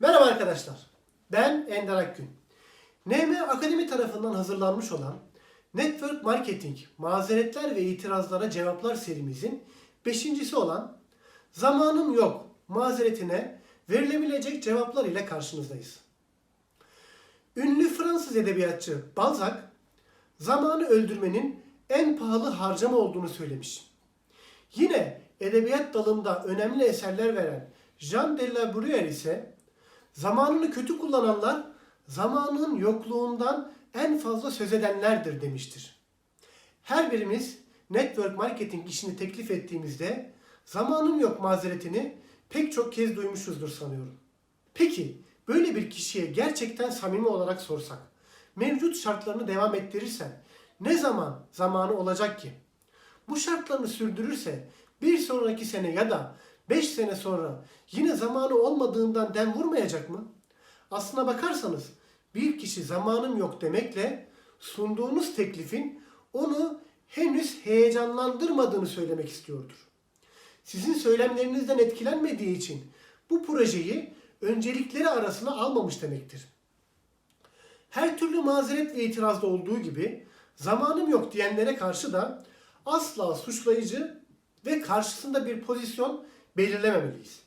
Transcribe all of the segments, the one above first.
Merhaba arkadaşlar. Ben Ender Akgün. NM Akademi tarafından hazırlanmış olan Network Marketing Mazeretler ve İtirazlara Cevaplar serimizin beşincisi olan Zamanım Yok mazeretine verilebilecek cevaplar ile karşınızdayız. Ünlü Fransız edebiyatçı Balzac, zamanı öldürmenin en pahalı harcama olduğunu söylemiş. Yine edebiyat dalında önemli eserler veren Jean de la Bruyère ise zamanını kötü kullananlar zamanın yokluğundan en fazla söz edenlerdir demiştir. Her birimiz network marketing işini teklif ettiğimizde zamanım yok mazeretini pek çok kez duymuşuzdur sanıyorum. Peki böyle bir kişiye gerçekten samimi olarak sorsak, mevcut şartlarını devam ettirirsen ne zaman zamanı olacak ki? Bu şartlarını sürdürürse bir sonraki sene ya da 5 sene sonra yine zamanı olmadığından dem vurmayacak mı? Aslına bakarsanız bir kişi zamanım yok demekle sunduğunuz teklifin onu henüz heyecanlandırmadığını söylemek istiyordur. Sizin söylemlerinizden etkilenmediği için bu projeyi öncelikleri arasına almamış demektir. Her türlü mazeret ve itirazda olduğu gibi zamanım yok diyenlere karşı da asla suçlayıcı ve karşısında bir pozisyon belirlememeliyiz.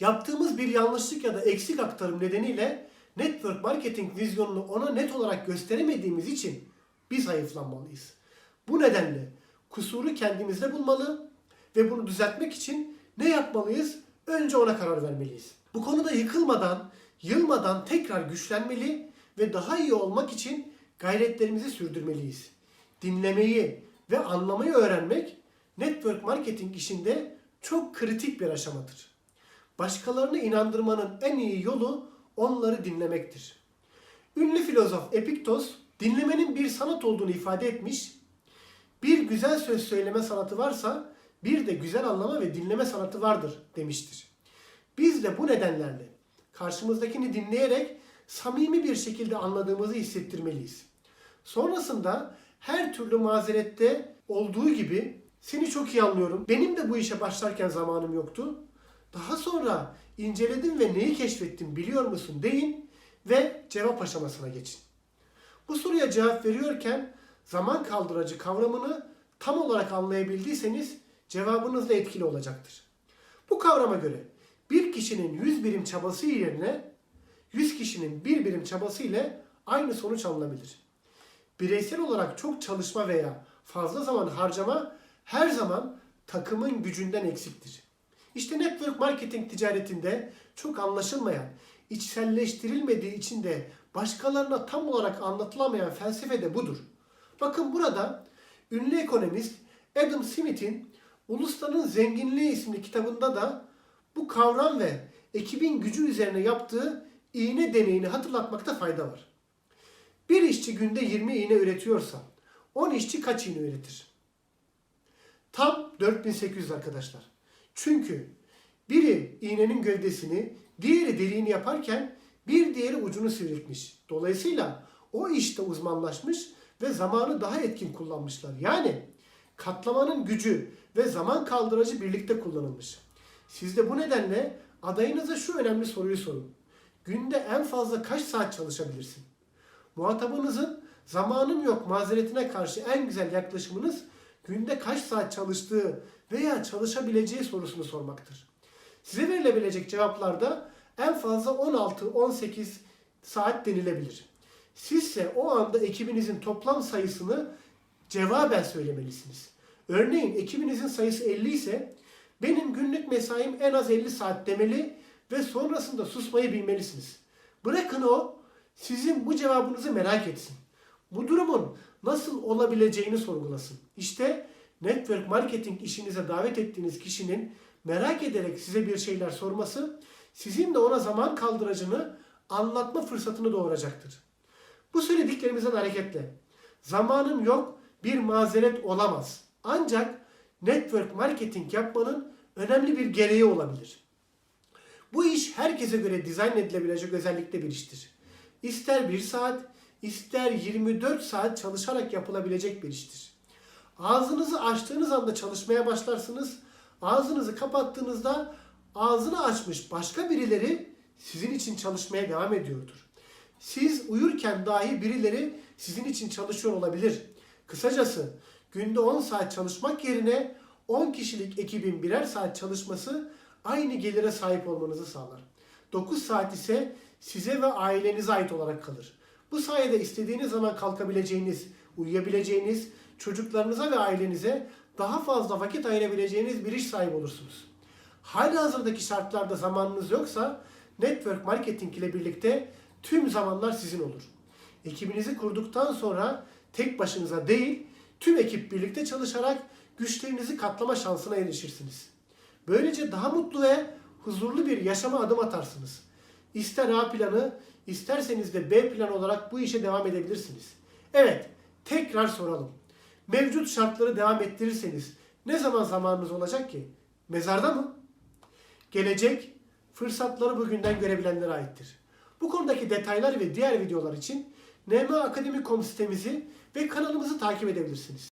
Yaptığımız bir yanlışlık ya da eksik aktarım nedeniyle network marketing vizyonunu ona net olarak gösteremediğimiz için biz hayıflanmalıyız. Bu nedenle kusuru kendimizde bulmalı ve bunu düzeltmek için ne yapmalıyız? Önce ona karar vermeliyiz. Bu konuda yıkılmadan, yılmadan tekrar güçlenmeli ve daha iyi olmak için gayretlerimizi sürdürmeliyiz. Dinlemeyi ve anlamayı öğrenmek network marketing işinde çok kritik bir aşamadır. Başkalarını inandırmanın en iyi yolu onları dinlemektir. Ünlü filozof Epiktos dinlemenin bir sanat olduğunu ifade etmiş. Bir güzel söz söyleme sanatı varsa bir de güzel anlama ve dinleme sanatı vardır demiştir. Biz de bu nedenlerle karşımızdakini dinleyerek samimi bir şekilde anladığımızı hissettirmeliyiz. Sonrasında her türlü mazerette olduğu gibi seni çok iyi anlıyorum. Benim de bu işe başlarken zamanım yoktu. Daha sonra inceledim ve neyi keşfettim biliyor musun deyin ve cevap aşamasına geçin. Bu soruya cevap veriyorken zaman kaldıracı kavramını tam olarak anlayabildiyseniz cevabınız da etkili olacaktır. Bu kavrama göre bir kişinin 100 birim çabası yerine 100 kişinin 1 birim çabası ile aynı sonuç alınabilir. Bireysel olarak çok çalışma veya fazla zaman harcama her zaman takımın gücünden eksiktir. İşte network marketing ticaretinde çok anlaşılmayan, içselleştirilmediği için de başkalarına tam olarak anlatılamayan felsefe de budur. Bakın burada ünlü ekonomist Adam Smith'in Ulusların Zenginliği isimli kitabında da bu kavram ve ekibin gücü üzerine yaptığı iğne deneyini hatırlatmakta fayda var. Bir işçi günde 20 iğne üretiyorsa 10 işçi kaç iğne üretir? Tam 4800 arkadaşlar. Çünkü biri iğnenin gövdesini, diğeri deliğini yaparken bir diğeri ucunu sivriltmiş. Dolayısıyla o işte uzmanlaşmış ve zamanı daha etkin kullanmışlar. Yani katlamanın gücü ve zaman kaldıracı birlikte kullanılmış. Siz de bu nedenle adayınıza şu önemli soruyu sorun. Günde en fazla kaç saat çalışabilirsin? Muhatabınızın zamanım yok mazeretine karşı en güzel yaklaşımınız günde kaç saat çalıştığı veya çalışabileceği sorusunu sormaktır. Size verilebilecek cevaplarda en fazla 16-18 saat denilebilir. Sizse o anda ekibinizin toplam sayısını cevaben söylemelisiniz. Örneğin ekibinizin sayısı 50 ise benim günlük mesaim en az 50 saat demeli ve sonrasında susmayı bilmelisiniz. Bırakın o sizin bu cevabınızı merak etsin. Bu durumun nasıl olabileceğini sorgulasın. İşte network marketing işinize davet ettiğiniz kişinin merak ederek size bir şeyler sorması sizin de ona zaman kaldıracını anlatma fırsatını doğuracaktır. Bu söylediklerimizden hareketle zamanım yok bir mazeret olamaz. Ancak network marketing yapmanın önemli bir gereği olabilir. Bu iş herkese göre dizayn edilebilecek özellikte bir iştir. İster 1 saat, ister 24 saat çalışarak yapılabilecek bir iştir. Ağzınızı açtığınız anda çalışmaya başlarsınız. Ağzınızı kapattığınızda ağzını açmış başka birileri sizin için çalışmaya devam ediyordur. Siz uyurken dahi birileri sizin için çalışıyor olabilir. Kısacası günde 10 saat çalışmak yerine 10 kişilik ekibin birer saat çalışması aynı gelire sahip olmanızı sağlar. 9 saat ise size ve ailenize ait olarak kalır. Bu sayede istediğiniz zaman kalkabileceğiniz, uyuyabileceğiniz, çocuklarınıza ve ailenize daha fazla vakit ayırabileceğiniz bir iş sahibi olursunuz. Hali hazırdaki şartlarda zamanınız yoksa network marketing ile birlikte tüm zamanlar sizin olur. Ekibinizi kurduktan sonra tek başınıza değil, tüm ekip birlikte çalışarak güçlerinizi katlama şansına erişirsiniz. Böylece daha mutlu ve huzurlu bir yaşama adım atarsınız. İster A planı, isterseniz de B plan olarak bu işe devam edebilirsiniz. Evet, tekrar soralım. Mevcut şartları devam ettirirseniz ne zaman zamanınız olacak ki? Mezarda mı? Gelecek, fırsatları bugünden görebilenlere aittir. Bu konudaki detaylar ve diğer videolar için nmaakademi.com sitemizi ve kanalımızı takip edebilirsiniz.